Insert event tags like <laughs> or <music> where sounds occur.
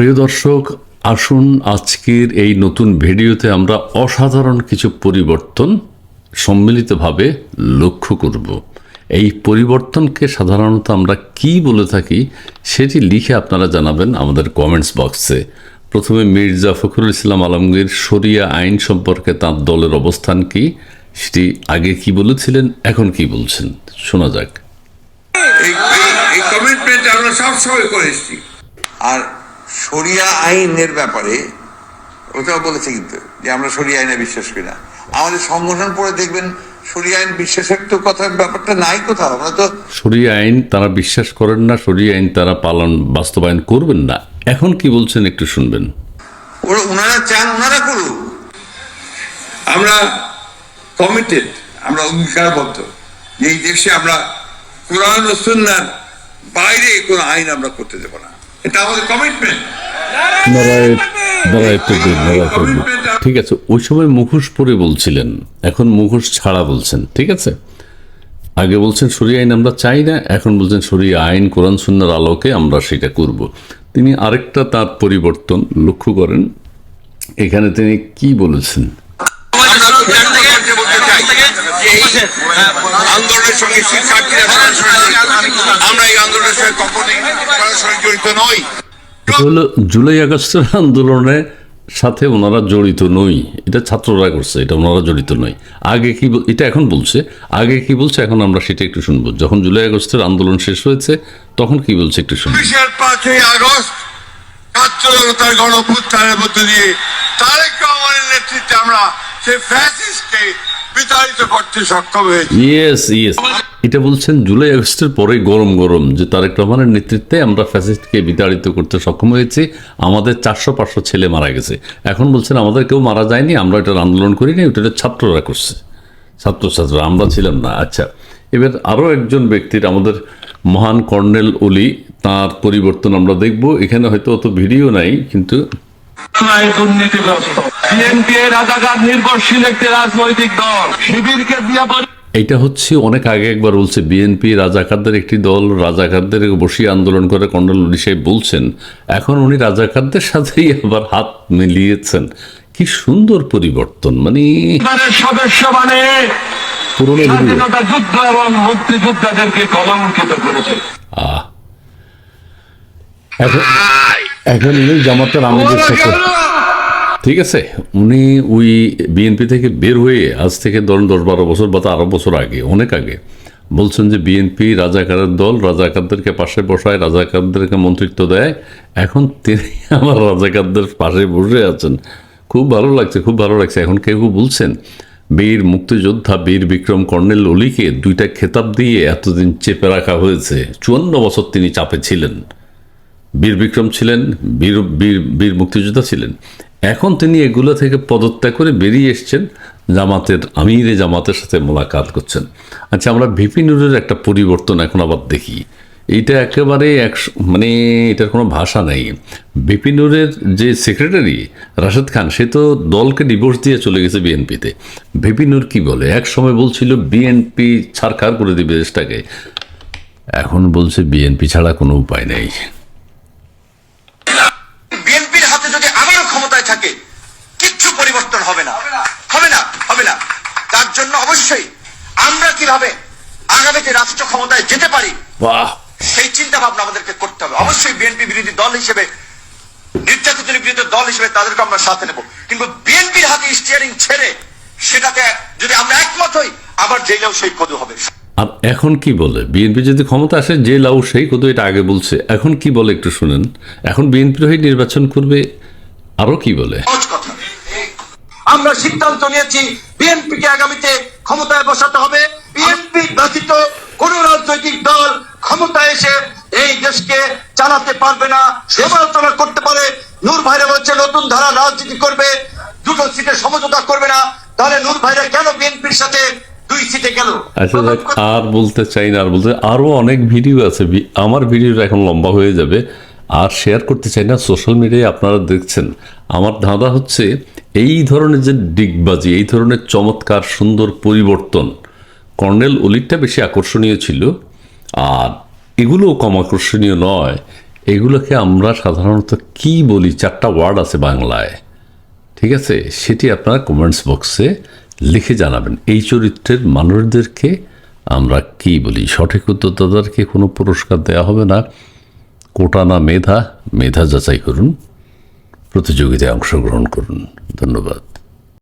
প্রিয় দর্শক, আসুন আজকের এই নতুন ভিডিওতে আমরা অসাধারণ কিছু পরিবর্তন সম্মিলিতভাবে লক্ষ্য করব। এই পরিবর্তনকে সাধারণত আমরা কি বলে থাকি সেটি লিখে আপনারা জানাবেন আমাদের কমেন্টস বক্সে। প্রথমে মির্জা ফখরুল ইসলাম আলমগীর, শরিয়া আইন সম্পর্কে তার দলের অবস্থান কি, সেটি আগে কি বলেছিলেন, এখন কি বলছেন, শোনা যাক। আর শরিয়া আইনের ব্যাপারে ওটাও বলেছে কিন্তু যে আমরা শরিয়া আইনে বিশ্বাস করি না। আমাদের সংগঠন পড়ে দেখবেন শরিয়া আইন বিশ্বাসের তো কথা ব্যাপারটা নাই কোথাও। আমরা তো সরিয়ে আইন তারা বিশ্বাস করেন না সরিয়ে আইন তারা পালন বাস্তবায়ন করবেন না। এখন কি বলছেন একটু শুনবেন। ওরা ওনারা চান ওনারা করুক। আমরা কমিটেড আমরা অঙ্গীকারবদ্ধ। এই দেশে আমরা কোরআন ও সুন্নার বাইরে কোনো আইন আমরা করতে দেবো না। এটা আমাদের কমিটমেন্ট। ঠিক আছে ওই সময় মুখোশ পরে বলছিলেন এখন মুখোশ ছাড়া বলছেন ঠিক আছে আগে বলছেন সরিয়ে আইন আমরা চাই না এখন বলছেন সরিয়ে আইন কোরআন সুন্নার আলোকে আমরা সেটা করব তিনি আরেকটা তার পরিবর্তন লক্ষ্য করেন এখানে তিনি কি বলেছেন আন্দোলনের সঙ্গে শিক্ষার্থীরা সরাসরি জড়িত। আমরা এই আন্দোলনের সঙ্গে কখনোই সরাসরি জড়িত নই। জুলাই আগস্টের আন্দোলনে সাথে ওনারা জড়িত নই। এটা ছাত্ররা করছে এটা ওনারা জড়িত নয় আগে কি এটা এখন বলছে আগে কি বলছে এখন আমরা সেটা একটু শুনব। যখন জুলাই আগস্টের আন্দোলন শেষ হয়েছে তখন কি বলছে একটু শুনব পাঁচই আগস্ট ছাত্র জনতার গণপুত্থানের মধ্য দিয়ে তারেক রহমানের নেতৃত্বে আমরা সেই ফ্যাসিস্টকে বিতাড়িত করতে সক্ষম হয়েছি। ইয়েস ইয়েস এটা বলছেন জুলাই আগস্টের পরে গরম গরম যে তারেক রহমানের নেতৃত্বে আমরা ফ্যাসিস্টকে বিতাড়িত করতে সক্ষম হয়েছি আমাদের চারশো পাঁচশো ছেলে মারা গেছে। এখন বলছেন আমাদের কেউ মারা যায়নি আমরা এটার আন্দোলন করিনি ওটা ছাত্ররা করছে। ছাত্রছাত্ররা আমরা ছিলাম না। আচ্ছা এবার আরও একজন ব্যক্তির আমাদের মহান কর্নেল অলি তার পরিবর্তন আমরা দেখব। এখানে হয়তো অত ভিডিও নাই কিন্তু দুর্নীতিগ্রস্ত। বিএনপি রাজাকার নির্ভরশীল একটি রাজনৈতিক দল। শিবিরকে দিয়া এটা হচ্ছে অনেক আগে একবার বলছে বিএনপি রাজাকারদের একটি দল রাজাকারদের বসিয়ে আন্দোলন করে কন্ডল সাহেব বলছেন। এখন উনি রাজাকারদের সাথেই আবার হাত মিলিয়েছেন। কি সুন্দর পরিবর্তন মানে সদস্য মানে পুরনো যুদ্ধ এবং মুক্তিযোদ্ধাদেরকে কলঙ্কিত করেছে। এখন এখন উনি জামাতের আমিদের সাথে ঠিক আছে, উনি ওই বিএনপি থেকে বের হয়ে আজ থেকে ধরুন দশ বারো বছর বা আরও বছর আগে, অনেক আগে, বলছেন যে বিএনপি রাজাকারের দল, রাজাকারদেরকে পাশে বসায়, রাজাকারদেরকে মন্ত্রিত্ব দেয়। এখন তিনি <laughs> আমার রাজাকারদের পাশে বসে আছেন। খুব ভালো লাগছে, খুব ভালো লাগছে। এখন কেউ কেউ বলছেন, বীর মুক্তিযোদ্ধা বীর বিক্রম কর্নেল অলিকে দুইটা খেতাব দিয়ে এতদিন চেপে রাখা হয়েছে। চুয়ান্ন বছর তিনি চাপে ছিলেন। বীর বিক্রম ছিলেন, বীর বীর বীর মুক্তিযোদ্ধা ছিলেন। এখন তিনি এগুলো থেকে পদত্যাগ করে বেরিয়ে এসছেন জামাতের আমিরে জামাতের সাথে মোলাকাত করছেন। আচ্ছা আমরা ভিপি নুরের একটা পরিবর্তন এখন আবার দেখি। এইটা একেবারে এক মানে এটার কোনো ভাষা নেই। ভিপি নুরের যে সেক্রেটারি রাশেদ খান, সে তো দলকে ডিভোর্স দিয়ে চলে গেছে বিএনপিতে। ভিপি নূর কি বলে? এক সময় বলছিল, বিএনপি ছাড়খাড় করে দিবে দেশটাকে। এখন বলছে, বিএনপি ছাড়া কোনো উপায় নেই বিএনপির হাতে যদি আবারও ক্ষমতায় থাকে কিচ্ছু পরিবর্তন হবে না হবে না হবে না তার জন্য অবশ্যই আমরা কীভাবে আগামীতে রাষ্ট্র ক্ষমতায় যেতে পারি সেই চিন্তা ভাবনা আমাদেরকে করতে হবে। অবশ্যই বিএনপি বিরোধী দল হিসেবে নির্যাতিত বিরোধী দল হিসেবে তাদেরকে আমরা সাথে নেব। কিন্তু বিএনপির হাতে স্টিয়ারিং ছেড়ে সেটাতে যদি আমরা একমত হই আবার জেলেও সেই কদু হবে। আর এখন কি বলে? বিএনপি যদি ক্ষমতা আসে যে লাউ সেই কত এটা আগে বলছে। এখন কি বলে একটু শুনেন? এখন বিএনপির হয়ে নির্বাচন করবে আরও কি বলে? আমরা সিদ্ধান্ত নিয়েছি বিএনপি কে আগামীতে ক্ষমতায় বসাতে হবে। বিএনপি ব্যতীত কোন রাজনৈতিক দল ক্ষমতায় এসে এই দেশকে চালাতে পারবে না। সমালোচনা করতে পারে। নূর ভাইরা বলছে, নতুন ধারা রাজনীতি করবে, দুটো সিটে সমঝোতা করবে না। তাহলে নূর ভাইরা কেন বিএনপির সাথে আচ্ছা আর বলতে চাই না, আর বলতে আরও অনেক ভিডিও আছে। আমার ভিডিওটা এখন লম্বা হয়ে যাবে। আর শেয়ার করতে চাই না সোশ্যাল মিডিয়ায় আপনারা দেখছেন। আমার ধাঁধা হচ্ছে, এই ধরনের যে ডিগবাজি, এই ধরনের চমৎকার, সুন্দর পরিবর্তন, কর্নেল অলিটটা বেশি আকর্ষণীয় ছিল। আর এগুলোও কম আকর্ষণীয় নয়। এগুলোকে আমরা সাধারণত কি বলি? চারটা ওয়ার্ড আছে বাংলায়। ঠিক আছে? সেটি আপনারা কমেন্টস বক্সে লিখে জানাবেন। এই চরিত্রের মানুষদেরকে আমরা কি বলি? সঠিক উত্তরদাতাদেরকে কোনো পুরস্কার দেওয়া হবে না। কোটা না মেধা মেধা যাচাই করুন প্রতিযোগিতায় অংশগ্রহণ করুন। ধন্যবাদ।